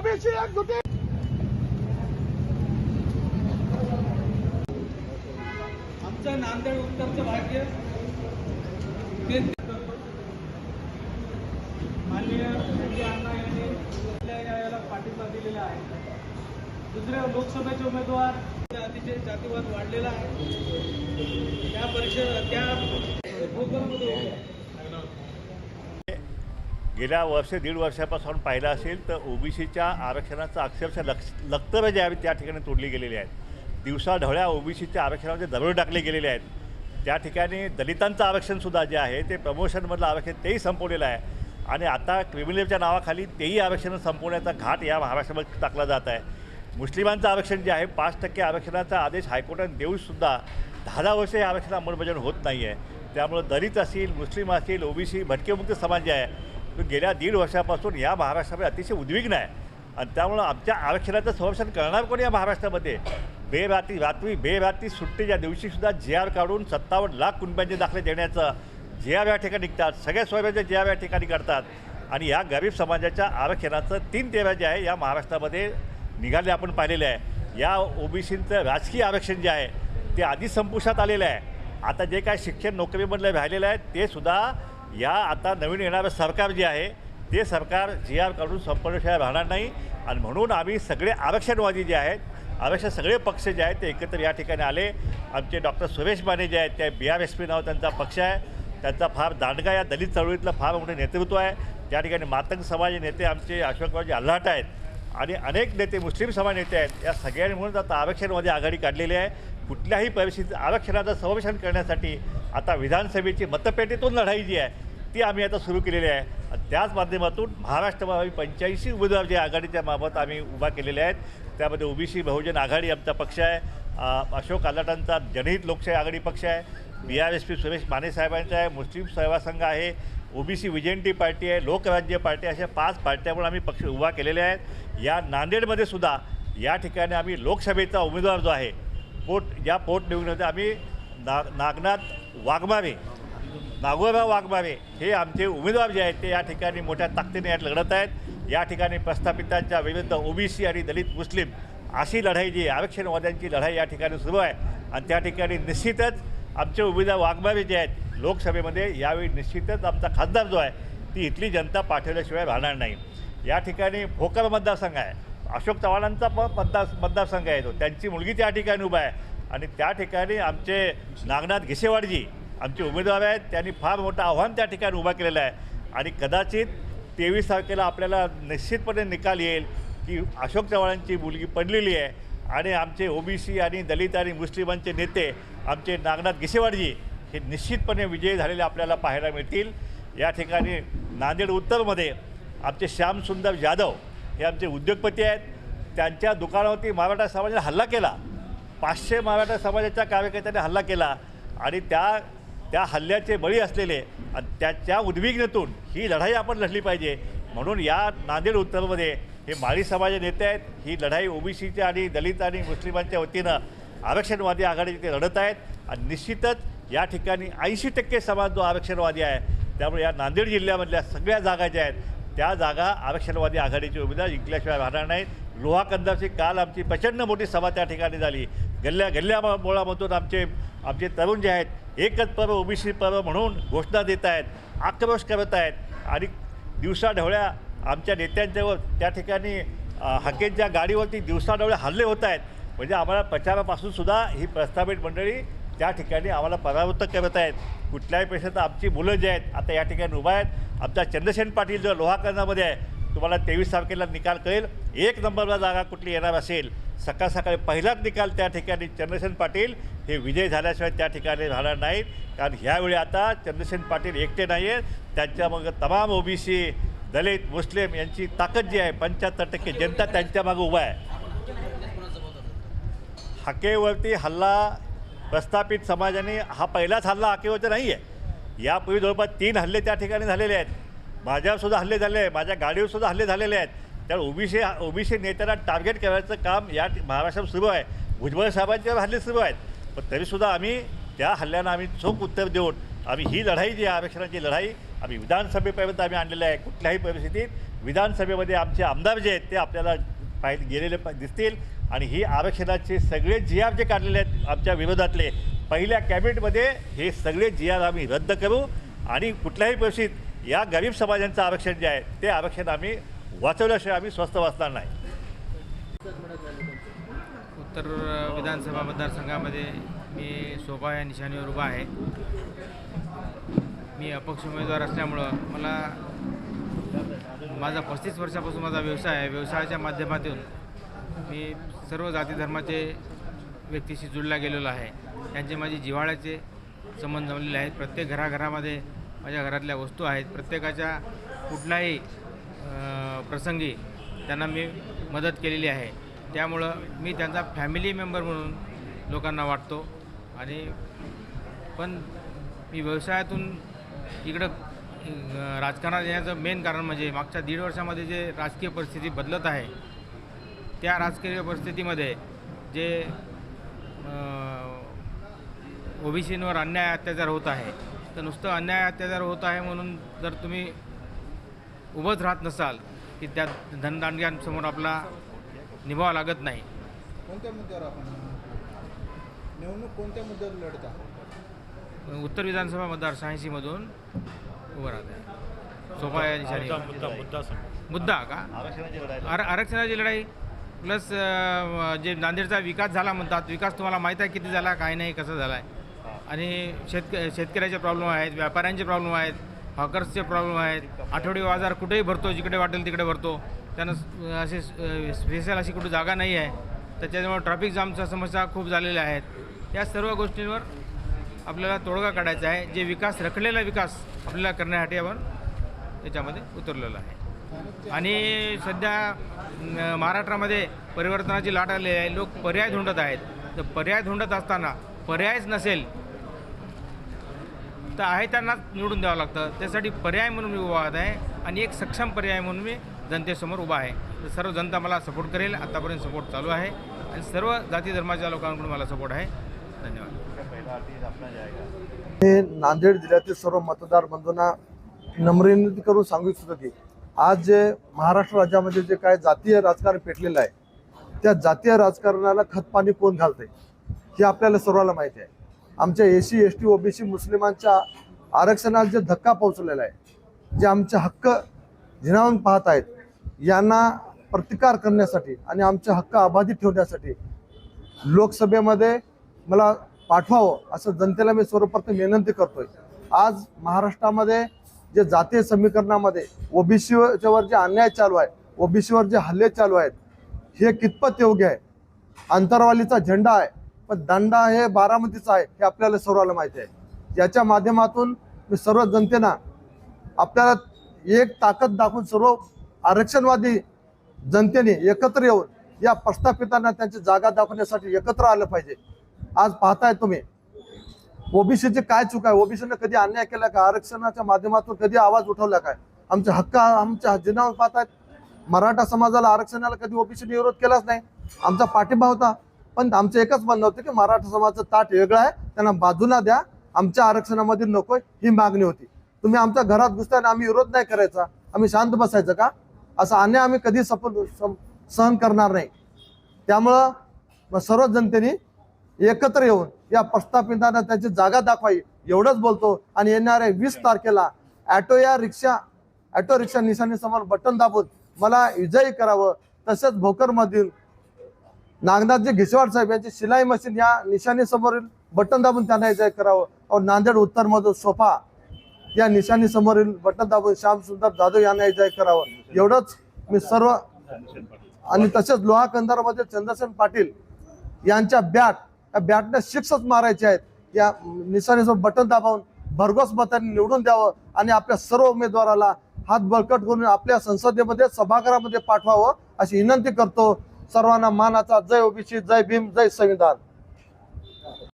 OBC एकजुटी आमचं नांदेड उत्तरचं भाग्य ते माननीय संजय अण्णा यांनी आपल्या या याला पाठिंबा दिलेला आहे. दुसऱ्या लोकसभेचे उमेदवार अतिशय जातीवाद वाढलेला आहे. त्या परिषद त्या भूगर्भमध्ये गेल्या वर्ष दीड वर्षापासून पाहिलं असेल तर ओबीसीच्या आरक्षणाचं अक्षरशः लक्ष लक्तरं जे आहेत त्या ठिकाणी तोडली गेलेली आहेत. दिवसाढवळ्या ओबीसीच्या आरक्षणामध्ये दरोडे टाकले गेलेले आहेत. त्या ठिकाणी दलितांचं आरक्षणसुद्धा जे आहे ते प्रमोशनमधलं आरक्षण तेही संपवलेलं आहे. आणि आता क्रिमिनलच्या नावाखाली तेही आरक्षण संपवण्याचा घाट या महाराष्ट्रामध्ये टाकला जात आहे. मुस्लिमांचं आरक्षण जे आहे पाच टक्के आरक्षणाचा आदेश हायकोर्टाने देऊनसुद्धा दहा दहा वर्ष हे आरक्षण अंमलबजावणी होत नाही आहे त्यामुळं दलित असेल मुस्लिम असेल ओबीसी भटकेमुक्त समाज जे आहे गेल्या दीड वर्षापासून या महाराष्ट्रामध्ये अतिशय उद्विग्न आहे. आणि त्यामुळं आमच्या आरक्षणाचं संरक्षण करणार कोण या महाराष्ट्रामध्ये? बेरात्री रात्री बेरात्री सुट्टीच्या दिवशीसुद्धा जे आर काढून सत्तावन्न लाख कुटुंबांचे दाखले देण्याचं जे आर या ठिकाणी निघतात. सगळ्या स्वयंच्या जे आर या ठिकाणी करतात. आणि या गरीब समाजाच्या आरक्षणाचं तीन तेरा जे आहे या महाराष्ट्रामध्ये निघाले आपण पाहिलेलं आहे. या ओबीसींचं राजकीय आरक्षण जे आहे ते आधीच संपुष्टात आलेलं आहे. आता जे काय शिक्षण नोकरीमधलं राहिलेलं आहे ते सुद्धा या आता नवीन येणारं सरकार जे आहे ते सरकार जी आर काढून संपूर्णशिवाय राहणार नाही. आणि म्हणून आम्ही सगळे आरक्षणवादी जे आहेत आरक्षण सगळे पक्ष जे आहेत ते एकत्र या ठिकाणी आले. आमचे डॉक्टर सुरेश माने जे आहेत ते बी आर एस पी नाव त्यांचा पक्ष आहे. त्यांचा फार दांडगा या दलित चळवळीतलं फार मोठं नेतृत्व आहे. त्या ठिकाणी मातंग समाज नेते आमचे अशोकरावजी अल्हाट आहेत. आणि अनेक नेते मुस्लिम समाज नेते आहेत. या सगळ्यांनी म्हणून आता आरक्षणमध्ये आघाडी काढलेली आहे. कुठल्याही परिस्थितीत आरक्षणाचं संरक्षण करण्यासाठी आता विधानसभेची मतपेटीतून लढाई जी आहे ती आम्ही आता सुरू केलेली आहे. त्याच माध्यमातून महाराष्ट्रामध्ये पंच्याऐंशी उमेदवार जे आघाडीच्या बाबत आम्ही उभा केलेले आहेत त्यामध्ये ओबीसी बहुजन आघाडी आमचा पक्ष आहे अशोक आलाटांचा जनहित लोकशाही आघाडी पक्ष आहे B R S P Suresh Mane साहेबांचा आहे मुस्लिम सेवा संघ आहे ओबीसी विजयंती पार्टी आहे लोकराज्य पार्टी अशा पाच पार्ट्यामुळे आम्ही पक्ष उभा केलेले आहेत. या नांदेडमध्ये सुद्धा या ठिकाणी आम्ही लोकसभेचा उमेदवार जो आहे पोट या पोटनिवडणुकीत आम्ही ना नागनाथ वाघमारे नागोबा वाघमारे हे आमचे उमेदवार जे आहेत ते या ठिकाणी मोठ्या ताकदीने यात लढत आहेत. या ठिकाणी प्रस्थापितांच्या विरुद्ध ओबीसी आणि दलित मुस्लिम अशी लढाई जी आरक्षणवाद्यांची लढाई या ठिकाणी सुरू आहे. आणि त्या ठिकाणी निश्चितच आमचे उमेदवार वाघमारे जे आहेत लोकसभेमध्ये यावेळी निश्चितच आमचा खासदार जो आहे ती इथली जनता पाठवल्याशिवाय राहणार नाही. या ठिकाणी भोकर मतदारसंघ आहे. अशोक चव्हाणांचा पण मतदार मतदारसंघ आहे तो. त्यांची मुलगी त्या ठिकाणी उभा आहे. आणि त्या ठिकाणी आमचे नागनाथ घिसेवाडजी आमचे उमेदवार आहेत. त्यांनी फार मोठं आव्हान त्या ठिकाणी उभा केलेलं आहे. आणि कदाचित तेवीस तारखेला आपल्याला निश्चितपणे निकाल येईल की अशोक चव्हाणांची मुलगी पडलेली आहे. आणि आमचे ओबीसी आणि दलित आणि मुस्लिमांचे नेते आमचे नागनाथ घिसेवाडजी हे निश्चितपणे विजयी झालेले आपल्याला पाहायला मिळतील. या ठिकाणी नांदेड उत्तरमध्ये आमचे श्यामसुंदर जाधव हे आमचे उद्योगपती आहेत. त्यांच्या दुकानावरती मराठा समाजाने हल्ला केला. पाचशे मराठा समाजाच्या कार्यकर्त्यांनी हल्ला केला. आणि त्या त्या हल्ल्याचे बळी असलेले आणि त्याच्या उद्विग्नतून ही लढाई आपण लढली पाहिजे. म्हणून या नांदेड उत्तरमध्ये हे माळी समाज नेते आहेत. ही लढाई ओबीसीच्या आणि दलित आणि मुस्लिमांच्या वतीनं आरक्षणवादी आघाडीचे ते लढत आहेत. आणि निश्चितच या ठिकाणी ऐंशी टक्के समाज जो आरक्षणवादी आहे त्यामुळे या नांदेड जिल्ह्यामधल्या सगळ्या जागा ज्या आहेत त्या जागा आरक्षणवादी आघाडीचे उमेदवार जिंकल्याशिवाय राहणार नाहीत. लोहा कंदाची काल आमची प्रचंड मोठी सभा त्या ठिकाणी झाली. गल्ल्या गल्ल्या मोळामधून आमचे आमचे तरुण जे आहेत एकच पर्व ओबीसी पर्व म्हणून घोषणा देत आहेत आक्रोश करत आहेत. आणि दिवसाढवळ्या आमच्या नेत्यांच्यावर त्या ठिकाणी अ, गाडीवरती दिवसाढवळ्या हल्ले होत आहेत. म्हणजे आम्हाला प्रचारापासून सुद्धा ही प्रस्थापित मंडळी त्या ठिकाणी आम्हाला परावृत्त करत आहेत. कुठल्याही पेशात आमची मुलं जे आहेत आता या ठिकाणी उभा आहेत. आमचा चंद्रसेन पाटील जो लोहाकरणामध्ये आहे तुम्हाला तेवीस तारखेला निकाल कळेल. एक नंबरला जागा कुठली येणार असेल? सकाळ सकाळी पहिलाच निकाल त्या ठिकाणी चंद्रसेन पाटील. हे विजय झाल्याशिवाय त्या ठिकाणी राहणार नाहीत. कारण ह्यावेळी आता चंद्रसेन पाटील एकटे नाही आहेत त्यांच्या मग तमाम ओबीसी दलित मुस्लिम यांची ताकद जी आहे पंच्याहत्तर टक्के जनता त्यांच्या मागे उभा आहे. हाकेवरती हल्ला प्रस्थापित समाजाने हा पहिलाच हल्ला हाकेवरती नाही आहे यापूर्वी जवळपास तीन हल्ले त्या ठिकाणी झालेले आहेत. माझ्यावरसुद्धा हल्ले झाले आहे माझ्या गाडीवरसुद्धा हल्ले झालेले आहेत. त्यामुळे ओबीसी ओबीसी नेत्यांना टार्गेट करायचं काम या महाराष्ट्रात सुरू आहे. भुजबळ साहेबांच्यावर हल्ले सुरू आहेत. पण तरीसुद्धा आम्ही त्या हल्ल्यांना आम्ही चोख उत्तर देऊन आम्ही ही लढाई जी आहे आरक्षणाची लढाई आम्ही विधानसभेपर्यंत आम्ही आणलेलं आहे. कुठल्याही परिस्थितीत विधानसभेमध्ये आमचे आमदार जे आहेत ते आपल्याला पाहिजे गेलेले प- दिसतील. आणि ही आरक्षणाचे सगळे जी आर जे काढलेले आहेत आमच्या विरोधातले पहिल्या कॅबिनेटमध्ये हे सगळे जी आर आम्ही रद्द करू आणि कुठल्याही परिस्थितीत या गरीब समाजांचं आरक्षण जे आहे ते आरक्षण आम्ही वाचवल्याशिवाय आम्ही स्वस्त वाचणार नाही. उत्तर विधानसभा मतदारसंघामध्ये मी सोपा या निशाणीवर उभा आहे. मी अपक्ष उमेदवार असल्यामुळं मला माझा पस्तीस वर्षापासून माझा व्यवसाय आहे. व्यवसायाच्या माध्यमातून मी सर्व जाती धर्माचे व्यक्तीशी जुळला गेलेलो आहे. त्यांचे माझे जिव्हाळ्याचे संबंध जमलेले आहेत. प्रत्येक घराघरामध्ये माझ्या घरातल्या वस्तू आहेत. प्रत्येकाच्या कुठलाही प्रसंगी त्यांना मी मदत केलेली आहे. त्यामुळं मी त्यांचा फॅमिली मेंबर म्हणून लोकांना वाटतो. आणि पण मी व्यवसायातून इकडं राजकारणात येण्याचं मेन कारण म्हणजे मागच्या दीड वर्षामध्ये जे राजकीय परिस्थिती बदलत आहे त्या राजकीय परिस्थितीमध्ये जे ओबीसींवर अन्याय अत्याचार होत आहे तर नुसतं अन्याय अत्याचार होत आहे म्हणून जर तुम्ही उभंच राहत नसाल की त्या धनदांडग्यांसमोर आपला निभावा लागत नाही. कोणत्या मुद्द्यावर आपण निवडणूक कोणत्या मुद्द्यावर लढता उत्तर विधानसभा मतदार शहाऐंशीमधून उभं राहत आहे. सोपा या निशाणी मुद्दा का? आरक्षणाची लढाई आर आरक्षणाची लढाई. प्लस जे नांदेडचा विकास झाला म्हणतात विकास तुम्हाला माहीत आहे किती झाला काय नाही कसं झाला आहे आणि शेतक शेतकऱ्याचे प्रॉब्लेम आहेत व्यापाऱ्यांचे प्रॉब्लेम आहेत हॉकर्सचे प्रॉब्लेम आहेत आठवडी बाजार कुठेही भरतो जिकडे वाटेल तिकडे भरतो. त्यानं असे स्पेशल अशी कुठे जागा नाही आहे. त्याच्यामुळे ट्रॅफिक जामच्या समस्या खूप झालेल्या आहेत. या सर्व गोष्टींवर आपल्याला तोडगा काढायचा आहे. जे विकास रखलेला विकास आपल्याला करण्यासाठी आपण त्याच्यामध्ये उतरलेलो आहे. आणि सध्या महाराष्ट्रामध्ये परिवर्तनाची लाट आलेली आहे. लोक पर्याय धुंडत आहेत. तर पर्याय धुंडत असताना पर्यायच नसेल तर आहे त्यांनाच निवडून द्यावं लागतं. त्यासाठी पर्याय म्हणून मी उभा आहे आणि एक सक्षम पर्याय म्हणून मी जनतेसमोर उभा आहे. तर सर्व जनता मला सपोर्ट करेल. आत्तापर्यंत सपोर्ट चालू आहे. आणि सर्व जाती धर्माच्या लोकांकडून मला सपोर्ट आहे. धन्यवाद. नांदेड जिल्ह्यातील सर्व मतदार बंधूंना नम्र विनंती करून सांगू इच्छितो की आज जे महाराष्ट्र राज्यामध्ये जे काय जातीय राजकारण पेटलेलं आहे त्या जातीय राजकारणाला खतपाणी कोण घालतंय? हे आपल्याला सर्वांना माहिती आहे. आमच्या एसी एस टी ओबीसी मुस्लिमांच्या आरक्षणाला जे धक्का पोहोचलेला आहे जे आमचे हक्क झिनावून पाहत आहेत यांना प्रतिकार करण्यासाठी आणि आमचे हक्क अबाधित ठेवण्यासाठी लोकसभेमध्ये मला पाठवावं असं जनतेला मी सर्वप्रथम विनंती करतोय. आज महाराष्ट्रामध्ये जे जातीय समीकरणामध्ये ओबीसीवर जे अन्याय चालू आहे ओबीसीवर जे हल्ले चालू आहेत हे कितपत योग्य आहे? अंतरवालीचा झेंडा आहे पण दंडा हे बारामतीचा आहे हे आपल्याला सर्वांना माहिती आहे. याच्या माध्यमातून मी सर्व जनतेना आपल्याला एक ताकद दाखवून सर्व आरक्षणवादी जनतेने एकत्र येऊन या प्रस्थापितांना त्यांची जागा दाखवण्यासाठी एकत्र आलं पाहिजे. आज पाहताय तुम्ही ओबीसीचे काय चूक आहे? ओबीसीनं कधी अन्याय केला का? आरक्षणाच्या माध्यमातून कधी आवाज उठवला काय? आमचे हक्क आमच्या जिनावर आहेत मराठा समाजाला आरक्षणाला कधी ओबीसीने विरोध केलाच नाही. आमचा पाठिंबा होता. पण आमचं एकच म्हणणं होतं की मराठा समाजाचं ताट वेगळं आहे. त्यांना बाजूला द्या. आमच्या आरक्षणामध्ये नकोय ही मागणी होती. तुम्ही आमच्या घरात घुसताना आम्ही विरोध नाही करायचा. आम्ही शांत बसायचं का? असा अन्याय आम्ही कधी सफल सहन करणार नाही. त्यामुळं सर्व जनतेने एकत्र येऊन या प्रस्थापितांना त्याची जागा दाखवावी एवढंच बोलतो. आणि येणाऱ्या वीस तारखेला ॲटो या रिक्षा ॲटो रिक्षा निशाणी समोर बटन दाबून मला विजयी करावं. तसेच भोकरमधील नागनाथजी घिसवाड साहेब यांची शिलाई मशीन या निशाणी समोरील बटन दाबून त्यांना विजय करावं. और नांदेड उत्तर मधून सोफा या निशाणी समोरील बटन दाबून श्याम सुंदर जाधव यांना विजय करावं. एवढंच मी सर्व आणि तसेच लोहा कंदारमध्ये चंद्रसेन पाटील यांच्या बॅट या बॅटने सिक्सच मारायचे आहेत. या निशाणीसोबत बटन दाबावून भरघोस मतांनी निवडून द्यावं आणि आपल्या सर्व उमेदवाराला हात बळकट करून आपल्या संसदेमध्ये सभागृहामध्ये पाठवावं अशी विनंती करतो. सर्वांना मानाचा जय ओबीसी जय भीम जय संविधान.